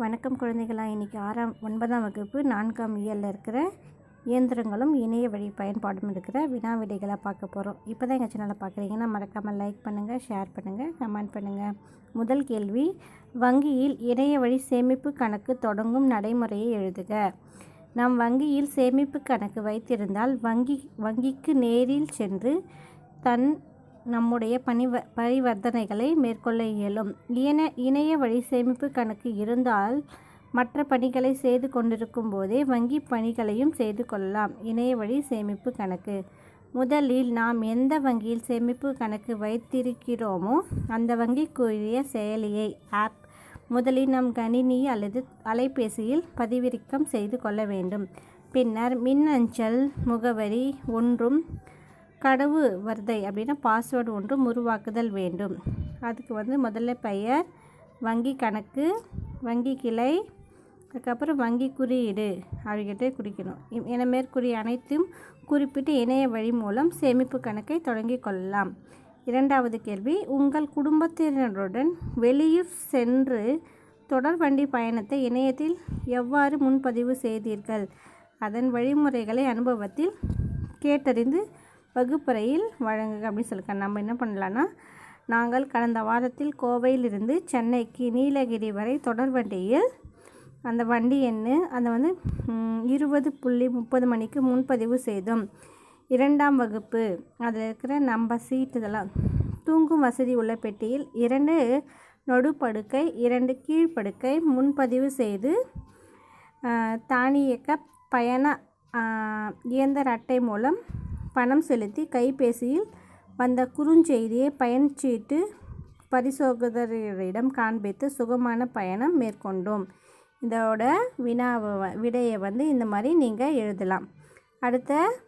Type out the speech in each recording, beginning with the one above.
வணக்கம் குழந்தைகளா இன்றைக்கி ஆறாம் ஒன்பதாம் வகுப்பு நான்காம் இயலில் இருக்கிற இயந்திரங்களும் இணைய வழி பயன்பாடும் இருக்கிற வினா விடைகளை பார்க்க போகிறோம் இப்போ தான் எங்கள் சேனலை பார்க்குறீங்கன்னா மறக்காமல் லைக் பண்ணுங்கள் ஷேர் பண்ணுங்கள் கமெண்ட் பண்ணுங்கள் முதல் கேள்வி வங்கியில் இணைய வழி சேமிப்பு கணக்கு தொடங்கும் நடைமுறையை எழுதுக. நம் வங்கியில் சேமிப்பு கணக்கு வைத்திருந்தால் வங்கி வங்கிக்கு நேரில் சென்று தன் நம்முடைய பணிவ பரிவர்த்தனைகளை மேற்கொள்ள இயலும். இன இணைய வழி சேமிப்பு கணக்கு இருந்தால் மற்ற பணிகளை செய்து கொண்டிருக்கும் போதே வங்கி பணிகளையும் செய்து கொள்ளலாம். இணைய வழி சேமிப்பு கணக்கு. முதலில் நாம் எந்த வங்கியில் சேமிப்பு கணக்கு வைத்திருக்கிறோமோ அந்த வங்கிக்குரிய செயலியை ஆப் முதலில் நம் கணினி அல்லது அலைபேசியில் பதிவிறக்கம் செய்து கொள்ள வேண்டும். பின்னர் மின்னஞ்சல் முகவரி ஒன்றும் கடவு வர்தை அப்படின்னா பாஸ்வேர்டு ஒன்றும் உருவாக்குதல் வேண்டும். அதுக்கு வந்து முதல்ல பெயர் வங்கி கணக்கு வங்கி கிளை அதுக்கப்புறம் வங்கி குறியீடு அப்படிங்கிட்டே குறிக்கணும். என மேற்கூறிய அனைத்தும் குறிப்பிட்ட இணைய வழி மூலம் சேமிப்பு கணக்கை தொடங்கி கொள்ளலாம். இரண்டாவது கேள்வி உங்கள் குடும்பத்தினருடன் வெளியூர் சென்று தொடர்வண்டி பயணத்தை இணையத்தில் எவ்வாறு முன்பதிவு செய்தீர்கள்? அதன் வழிமுறைகளை அனுபவத்தில் கேட்டறிந்து வகுப்பறையில் வழங்குக அப்படின்னு சொல்லியிருக்காங்க நம்ம என்ன பண்ணலான்னா நாங்கள் கடந்த வாரத்தில் கோவையிலிருந்து சென்னைக்கு நீலகிரி வரை தொடர் வண்டியில் அந்த வண்டி எண்ணு அதை வந்து இருபது புள்ளி முப்பது மணிக்கு முன்பதிவு செய்தோம். இரண்டாம் வகுப்பு அதில் இருக்கிற நம்ம சீட்டு இதெல்லாம் தூங்கும் வசதி உள்ள பெட்டியில் இரண்டு நடுப்படுக்கை இரண்டு கீழ்ப்படுக்கை முன்பதிவு செய்து தானியக்க பயண இயந்திர அட்டை மூலம் பணம் செலுத்தி கைபேசியில் வந்த குறுஞ்செய்தியை பயன்சீட்டு பரிசோதகரிடம் காண்பித்து சுகமான பயணம் மேற்கொண்டோம். இதோட வினாவை வ- விடையை வந்து இந்த மாதிரி நீங்கள் எழுதலாம். அடுத்த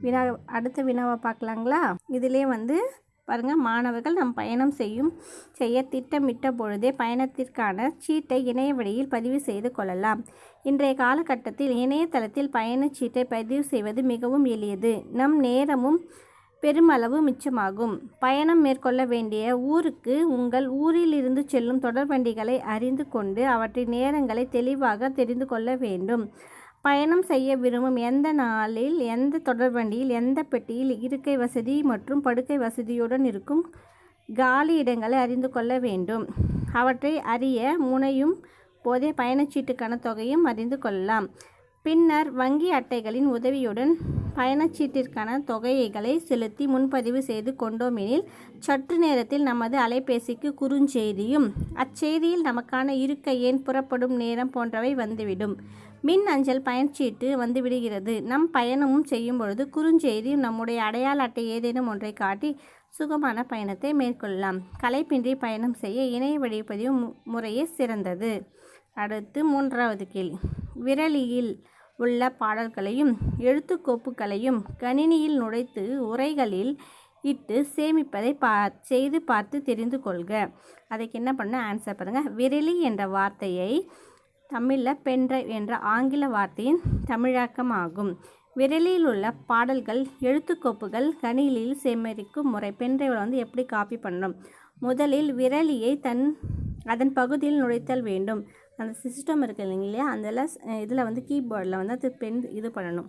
வினா அடுத்த வினாவை பார்க்கலாங்களா? இதிலே வந்து பாருங்கள் மாணவர்கள் நம் பயணம் செய்யும் செய்ய திட்டமிட்ட பொழுதே பயணத்திற்கான சீட்டை இணைய வழியில் பதிவு செய்து கொள்ளலாம். இன்றைய காலகட்டத்தில் இணையதளத்தில் பயணச்சீட்டை பதிவு செய்வது மிகவும் எளியது. நம் நேரமும் பெருமளவு மிச்சமாகும். பயணம் மேற்கொள்ள வேண்டிய ஊருக்கு உங்கள் ஊரில் இருந்து செல்லும் தொடர்வண்டிகளை அறிந்து கொண்டு அவற்றின் நேரங்களை தெளிவாக தெரிந்து கொள்ள வேண்டும். பயணம் செய்ய விரும்பும் எந்த நாளில் எந்த தொடர்வண்டியில் எந்த பெட்டியில் இருக்கை வசதி மற்றும் படுக்கை வசதியுடன் இருக்கும் காலி இடங்களை அறிந்து கொள்ள வேண்டும். அவற்றை அறிய முனையும் போதே பயணச்சீட்டுக்கான தொகையும் அறிந்து கொள்ளலாம். பின்னர் வங்கி அட்டைகளின் உதவியுடன் பயணச்சீட்டிற்கான தொகைகளை செலுத்தி முன்பதிவு செய்து கொண்டோமெனில் சற்று நேரத்தில் நமது அலைபேசிக்கு குறுஞ்செய்தியும் அச்செய்தியில் நமக்கான இருக்கை ஏன் புறப்படும் நேரம் போன்றவை வந்துவிடும். மின் அஞ்சல் பயணச்சீட்டு வந்துவிடுகிறது நம் பயணமும் செய்யும் பொழுது குறுஞ்செய்தியும் நம்முடைய அடையாள அட்டை ஏதேனும் ஒன்றை காட்டி சுகமான பயணத்தை மேற்கொள்ளலாம். களைப்பின்றி பயணம் செய்ய இணைய வழிப்பதிவு மு- முறையே சிறந்தது. அடுத்து மூன்றாவது கேள்வி. விரலியில் உள்ள பாடல்களையும் எழுத்துக்கோப்புகளையும் கணினியில் நுழைத்து உரைகளில் இட்டு சேமிப்பதை பா செய்து பார்த்து தெரிந்து கொள்க. அதுக்கு என்ன பண்ண? ஆன்சர் பாருங்கள் விரலி என்ற வார்த்தையை தமிழில் பென்ட்ரைவ் என்ற ஆங்கில வார்த்தையின் தமிழாக்கமாகும். விரலில் உள்ள பாடல்கள் எழுத்துக்கோப்புகள் கணினியில் சேமரிக்கும் முறை. பென்ட்ரைவில் வந்து எப்படி காப்பி பண்ணணும்? முதலில் விரலியை தன் அதன் பகுதியில் நுழைத்தல் வேண்டும். அந்த சிஸ்டம் இருக்கு இல்லைங்களா? அதில் இதில் வந்து கீபோர்டில் வந்து அது பென் இது பண்ணணும்.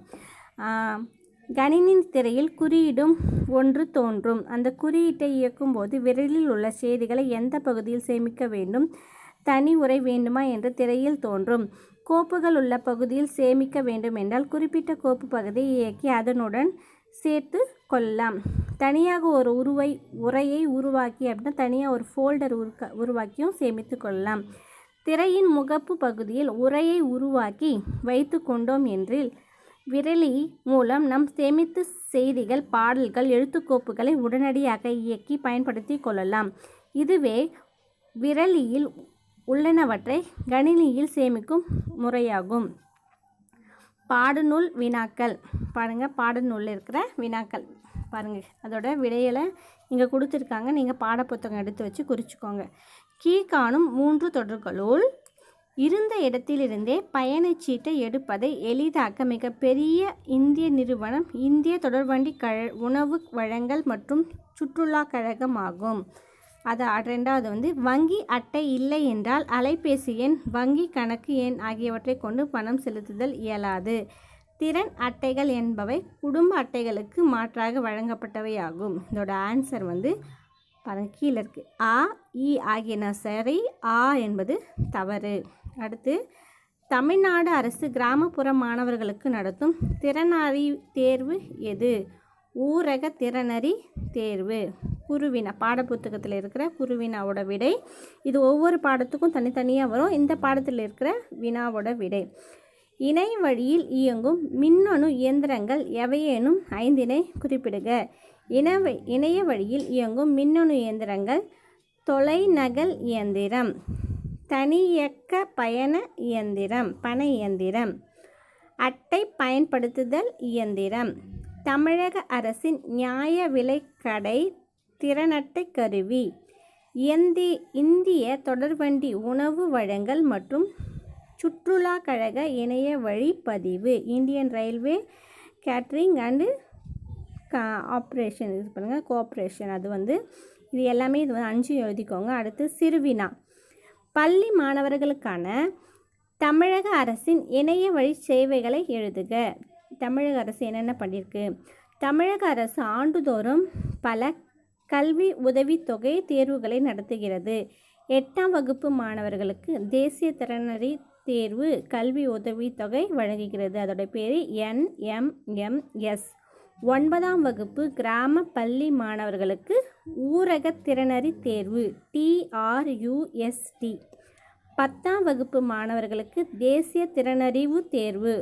கணினி திரையில் குறியீடும் ஒன்று தோன்றும். அந்த குறியீட்டை இயக்கும்போது விரலில் உள்ள செய்திகளை எந்த பகுதியில் சேமிக்க வேண்டும்? தனி உரை வேண்டுமா என்று திரையில் தோன்றும். கோப்புகள் உள்ள பகுதியில் சேமிக்க வேண்டுமென்றால் குறிப்பிட்ட கோப்பு பகுதியை இயக்கி அதனுடன் சேர்த்து கொள்ளலாம். தனியாக ஒரு உருவை உரையை உருவாக்கி அப்படின்னா தனியாக ஒரு ஃபோல்டர் உருக்க உருவாக்கியும் சேமித்து கொள்ளலாம். திரையின் முகப்பு பகுதியில் உரையை உருவாக்கி வைத்து கொண்டோம் என்றில் விரலி மூலம் நம் சேமித்து செய்திகள் பாடல்கள் எழுத்துக்கோப்புகளை உடனடியாக இயக்கி பயன்படுத்தி கொள்ளலாம். இதுவே விரலியில் உள்ளனவற்றை கணினியில் சேமிக்கும் முறையாகும். பாடநூல் வினாக்கள். பாருங்கள் பாடநூலில் இருக்கிற வினாக்கள். பாருங்கள் அதோட விடையில இங்கே கொடுத்துருக்காங்க. நீங்கள் பாடப்புத்தகம் எடுத்து வச்சு குறிச்சுக்கோங்க. கீழ்காணும் மூன்று தொடர்களுள் இருந்த இடத்திலிருந்தே பயணச்சீட்டை எடுப்பதை எளிதாக்க மிகப்பெரிய இந்திய நிறுவனம் இந்திய தொடர்வண்டி கழ உணவு வழங்கல் மற்றும் சுற்றுலா கழகம் ஆகும் அது ரெண்டாவது வந்து வங்கி அட்டை இல்லை என்றால் அலைபேசி எண் வங்கி கணக்கு எண் ஆகியவற்றை கொண்டு பணம் செலுத்துதல் இயலாது. திறன் அட்டைகள் என்பவை குடும்ப அட்டைகளுக்கு மாற்றாக வழங்கப்பட்டவையாகும். இதோட ஆன்சர் வந்து பாருங்க கீழே இருக்குது ஆ இ ஆகியன சரி ஆ என்பது தவறு. அடுத்து தமிழ்நாடு அரசு கிராமப்புற மாணவர்களுக்கு நடத்தும் திறனாரி தேர்வு எது? ஊரக திறனறி தேர்வு. குருவினா பாடப்புத்தகத்தில் இருக்கிற குருவினாவோட விடை. இது ஒவ்வொரு பாடத்துக்கும் தனித்தனியாக வரும். இந்த பாடத்தில் இருக்கிற வினாவோட விடை. இணை வழியில் இயங்கும் மின்னணு இயந்திரங்கள் எவையேனும் ஐந்தினை குறிப்பிடுக. இணவை இணைய வழியில் இயங்கும் மின்னணு இயந்திரங்கள் தொலைநகல் இயந்திரம். தனியக்க பயண இயந்திரம் பண இயந்திரம். அட்டை பயன்படுத்துதல் இயந்திரம். தமிழக அரசின் நியாய விலைக்கடை திறனட்டை கருவி. இந்தி இந்திய தொடர்வண்டி உணவு வழங்கல் மற்றும் சுற்றுலா கழக இணைய வழி பதிவு Indian railway catering and corporation இது பண்ணுங்கள் கோஆப்ரேஷன் அது வந்து இது எல்லாமே இது வந்து அஞ்சு எழுதிக்கோங்க. அடுத்து சிறுவினா. பள்ளி மாணவர்களுக்கான தமிழக அரசின் இணைய வழி சேவைகளை எழுதுக. தமிழக அரசு என்னென்ன பண்ணியிருக்கு? தமிழக அரசு ஆண்டுதோறும் பல கல்வி உதவித்தொகை தேர்வுகளை நடத்துகிறது. எட்டாம் வகுப்பு மாணவர்களுக்கு தேசிய திறனறி தேர்வு கல்வி உதவித்தொகை வழங்குகிறது. அதோட பேர் என்எம்எம்எஸ். ஒன்பதாம் வகுப்பு கிராம பள்ளி மாணவர்களுக்கு ஊரக திறனறி தேர்வு டிஆர்யூஎஸ்டி பத்தாம் வகுப்பு மாணவர்களுக்கு தேசிய திறனறிவு தேர்வு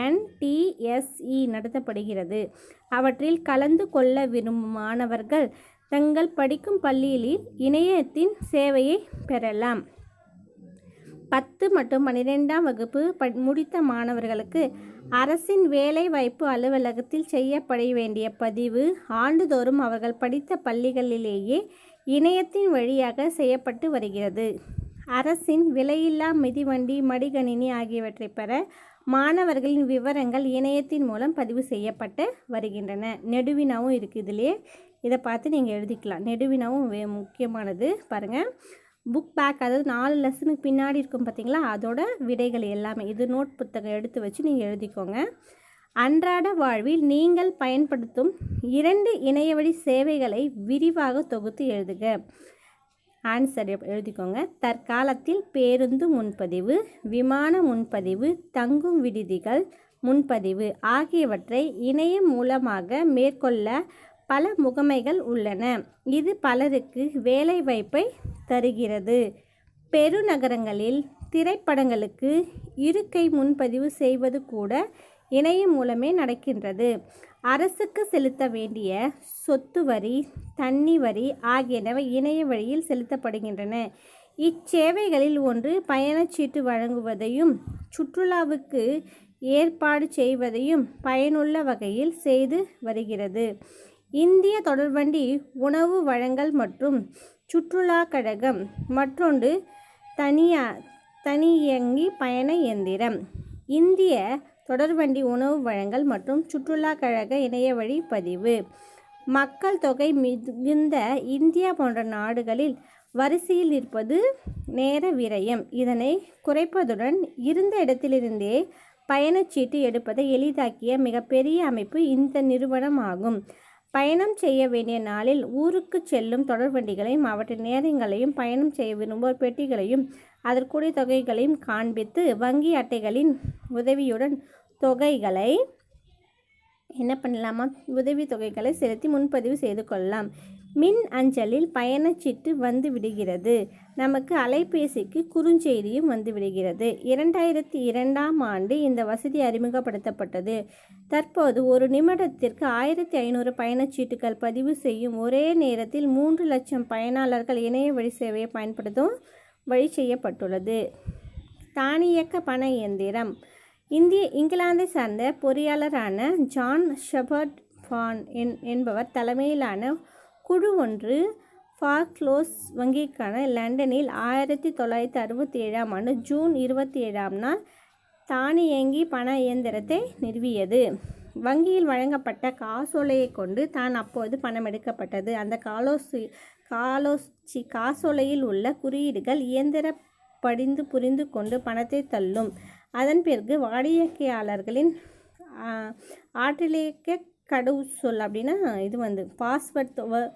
என்டிஎஸ்இ நடத்தப்படுகிறது. அவற்றில் கலந்து கொள்ள விரும்பும் மாணவர்கள் தங்கள் படிக்கும் பள்ளியில் இணையத்தின் சேவையை பெறலாம். பத்து மற்றும் பன்னிரெண்டாம் வகுப்பு ப முடித்த மாணவர்களுக்கு அரசின் வேலைவாய்ப்பு அலுவலகத்தில் செய்யப்பட வேண்டிய பதிவு ஆண்டுதோறும் அவர்கள் படித்த பள்ளிகளிலேயே இணையத்தின் வழியாக செய்யப்பட்டு வருகிறது. அரசின் விலையில்லா மிதிவண்டி மடிகணினி ஆகியவற்றை பெற மாணவர்களின் விவரங்கள் இணையத்தின் மூலம் பதிவு செய்யப்பட்டு வருகின்றன. நெடுவினாவும் இருக்குது இதுலேயே இதை பார்த்து நீங்கள் எழுதிக்கலாம். நெடுவினாவும் வே முக்கியமானது. பாருங்கள் புக் பேக் அதாவது நாலு லெசனுக்கு பின்னாடி இருக்கும் பார்த்தீங்களா அதோட விடைகள் எல்லாமே. இது நோட் புத்தகம் எடுத்து வச்சு நீங்கள் எழுதிக்கோங்க. அன்றாட வாழ்வில் நீங்கள் பயன்படுத்தும் இரண்டு இணையவழி சேவைகளை விரிவாக தொகுத்து எழுதுக. ஆன்சர் எழுதிக்கோங்க. தற்காலத்தில் பேருந்து முன்பதிவு விமான முன்பதிவு தங்கும் விடுதிகள் முன்பதிவு ஆகியவற்றை இணையம் மூலமாக மேற்கொள்ள பல முகமைகள் உள்ளன. இது பலருக்கு வேலைவாய்ப்பை தருகிறது. பெருநகரங்களில் திரைப்படங்களுக்கு இருக்கை முன்பதிவு செய்வது கூட இணையம் மூலமே நடக்கின்றது. அரசுக்கு செலுத்த வேண்டிய சொத்து வரி தண்ணி வரி ஆகியனவை இணைய வழியில் செலுத்தப்படுகின்றன. இச்சேவைகளில் ஒன்று பயணச்சீட்டு வழங்குவதையும் சுற்றுலாவுக்கு ஏற்பாடு செய்வதையும் பயனுள்ள வகையில் செய்து வருகிறது. இந்திய தொடர்வண்டி உணவு வழங்கல் மற்றும் சுற்றுலா கழகம் மற்றொன்று தனியா தனியங்கி பயண இயந்திரம். இந்திய தொடர்வண்டி உணவு வழங்கல் மற்றும் சுற்றுலா கழக இணைய வழி பதிவு. மக்கள் தொகை மிகுந்த இந்தியா போன்ற நாடுகளில் வரிசையில் இருப்பது நேர விரயம். இதனை குறைப்பதுடன் இருந்த இடத்திலிருந்தே பயணச்சீட்டு எடுப்பதை எளிதாக்கிய மிகப்பெரிய அமைப்பு இந்த நிறுவனம் ஆகும் பயணம் செய்ய வேண்டிய நாளில் ஊருக்கு செல்லும் தொடர்வண்டிகளையும் அவற்றின் நேரங்களையும் பயணம் செய்ய விரும்புவோர் பெட்டிகளையும் அதற்குரிய தொகைகளையும் காண்பித்து வங்கி அட்டைகளின் உதவியுடன் தொகைகளை என்ன பண்ணலாமா? உதவி தொகைகளை செலுத்தி முன்பதிவு செய்து கொள்ளலாம். மின் அஞ்சலில் பயணச்சீட்டு வந்து விடுகிறது. நமக்கு அலைபேசிக்கு குறுஞ்செய்தியும் வந்து விடுகிறது. இரண்டாயிரத்தி இரண்டாம் ஆண்டு இந்த வசதி அறிமுகப்படுத்தப்பட்டது. தற்போது ஒரு நிமிடத்திற்கு ஆயிரத்தி ஐநூறு பயணச்சீட்டுகள் பதிவு செய்யும் ஒரே நேரத்தில் மூன்று லட்சம் பயனாளர்கள் இணைய வழி சேவையை பயன்படுத்தும் வழி செய்யப்பட்டுள்ளது. தானியக்க பண இயந்திரம். இந்திய இங்கிலாந்தை சார்ந்த பொறியாளரான ஜான் ஷெபர்ட் ஃபான் என் என்பவர் தலைமையிலான குழு ஒன்று ஃபாக்லோஸ் வங்கிக்கான லண்டனில் ஆயிரத்தி தொள்ளாயிரத்தி அறுபத்தி ஏழாம் ஆண்டு ஜூன் இருபத்தி ஏழாம் நாள் தானியங்கி பண இயந்திரத்தை நிறுவியது. வங்கியில் வழங்கப்பட்ட காசோலையை கொண்டு தான் அப்போது பணம் எடுக்கப்பட்டது. அந்த காலோசி காலோசி காசோலையில் உள்ள குறியீடுகள் இயந்திர படிந்து புரிந்து கொண்டு பணத்தை தள்ளும். அதன் பிறகு வாடிக்கையாளர்களின் ஆ, கடவு கடவுச்சொல் அப்படின்னா இது வந்து பாஸ்வேர்ட்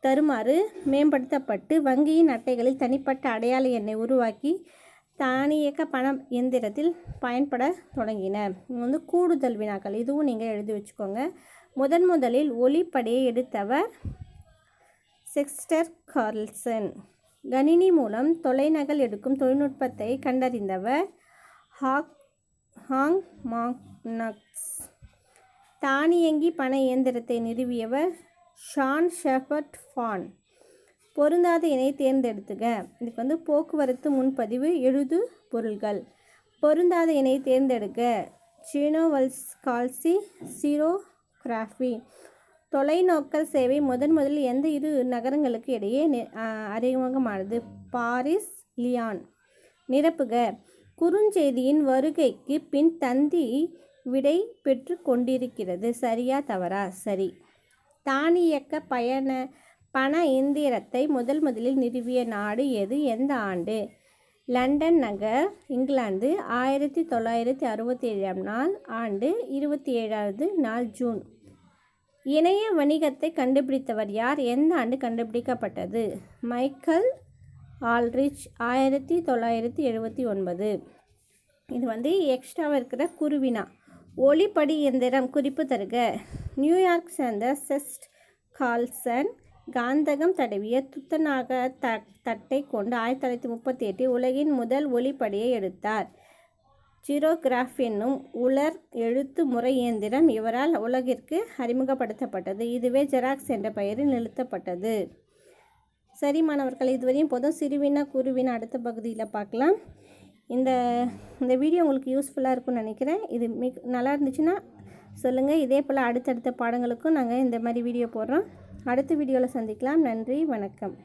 தருமாறு மேம்படுத்தப்பட்டு வங்கியின் அட்டைகளில் தனிப்பட்ட அடையாள எண்ணை உருவாக்கி தானியக்க பணம் எந்திரத்தில் பயன்பட தொடங்கின. வந்து கூடுதல் வினாக்கள். இதுவும் நீங்கள் எழுதி வச்சுக்கோங்க. முதன் முதலில் ஒளிப்படையை எடுத்தவர் செக்ஸ்டர் கார்ல்சன். கணினி மூலம் தொலைநகல் எடுக்கும் தொழில்நுட்பத்தை கண்டறிந்தவர் ஹாக் ஹாங் மாக்னக்ஸ் தானியங்கி பண இயந்திரத்தை நிறுவியவர் ஷான் ஷெஃபர்ட் ஃபான். பொருந்தாத இணை தேர்ந்தெடுத்துக. இதுக்கு வந்து போக்குவரத்து முன்பதிவு எழுது பொருள்கள். பொருந்தாத இணை தேர்ந்தெடுக்க. சீனோவல்ஸ் கால்சி சீரோகிராஃபி. தொலைநோக்கல் சேவை முதன் முதலில் எந்த இரு நகரங்களுக்கு இடையே அறிமுகமானது? Paris Lyon. நிரப்புக. குறுஞ்செய்தியின் வருகைக்கு பின் தந்தி விடை பெற்று கொண்டிருக்கிறது. சரியா தவறா? சரி. தானியக்க பயண பண இயந்திரத்தை முதல் முதலில் நிறுவிய நாடு எது? எந்த ஆண்டு? லண்டன் நகர் இங்கிலாந்து ஆயிரத்தி தொள்ளாயிரத்தி அறுபத்தி ஏழாம் நாள் ஆண்டு இருபத்தி ஏழாவது நாள் ஜூன். இணைய வணிகத்தை கண்டுபிடித்தவர் யார்? எந்த ஆண்டு கண்டுபிடிக்கப்பட்டது? மைக்கேல் ஆல்ரிச் ஆயிரத்தி தொள்ளாயிரத்தி எழுபத்தி ஒன்பது. இது வந்து எக்ஸ்ட்ராவாக இருக்கிற குருவினா. ஒளிப்படி எந்திரம் குறிப்பு தருக. நியூயார்க் சேர்ந்த செஸ்ட் கால்சன் காந்தகம் தடவிய துத்தநாக த தட்டை கொண்டு ஆயிரத்தி தொள்ளாயிரத்தி முப்பத்தி எட்டில் உலகின் முதல் ஒளிப்படியை எடுத்தார். ஜீரோகிராஃப் என்னும் உலர் எழுத்து முறை இயந்திரம் இவரால் உலகிற்கு அறிமுகப்படுத்தப்பட்டது. இதுவே ஜெராக்ஸ் என்ற பெயரில் நிறுத்தப்பட்டது. சரி மாணவர்கள் இதுவரையும் போதும் சிறுவினா குருவினா அடுத்த பகுதியில் பார்க்கலாம். இந்த இந்த வீடியோ உங்களுக்கு யூஸ்ஃபுல்லாக இருக்கும்னு நினைக்கிறேன். இது மிக நல்லா இருந்துச்சுன்னா சொல்லுங்கள் இதே போல் அடுத்தடுத்த பாடங்களுக்கும் நாங்கள் இந்த மாதிரி வீடியோ போடுறோம். அடுத்த வீடியோவில் சந்திக்கலாம். நன்றி வணக்கம்.